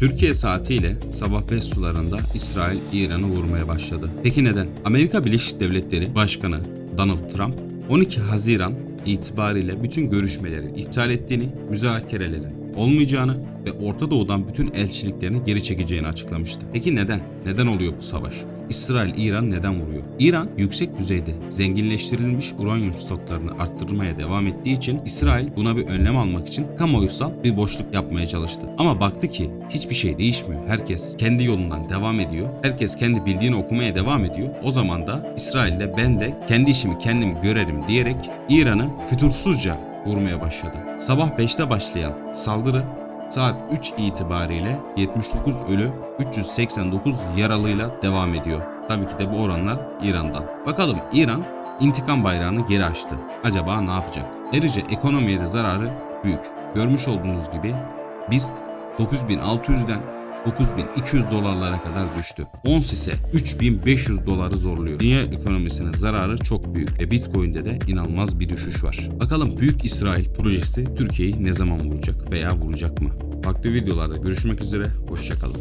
Türkiye saatiyle sabah 5 sularında İsrail İran'ı vurmaya başladı. Peki neden? Amerika Birleşik Devletleri Başkanı Donald Trump 12 Haziran itibariyle bütün görüşmelerin iptal ettiğini, müzakerelerin olmayacağını ve Orta Doğu'dan bütün elçiliklerini geri çekeceğini açıklamıştı. Peki neden? Neden oluyor bu savaş? İsrail İran neden vuruyor? İran yüksek düzeyde zenginleştirilmiş uranyum stoklarını arttırmaya devam ettiği için İsrail buna bir önlem almak için kamuoyusal bir boşluk yapmaya çalıştı. Ama baktı ki hiçbir şey değişmiyor. Herkes kendi yolundan devam ediyor. Herkes kendi bildiğini okumaya devam ediyor. O zaman da İsrail de ben de kendi işimi kendim görerim diyerek İran'ı fütursuzca vurmaya başladı. Sabah 5'te başlayan saldırı saat 3 itibariyle 79 ölü 389 yaralıyla devam ediyor. Tabii ki de bu oranlar İran'dan. Bakalım İran intikam bayrağını geri açtı. Acaba ne yapacak? Ayrıca ekonomiye de zararı büyük. Görmüş olduğunuz gibi BIST 9600'den 9200 dolarlara kadar düştü. Ons ise 3500 doları zorluyor. Dünya ekonomisine zararı çok büyük ve Bitcoin'de de inanılmaz bir düşüş var. Bakalım Büyük İsrail projesi Türkiye'yi ne zaman vuracak veya vuracak mı? Farklı videolarda görüşmek üzere, hoşçakalın.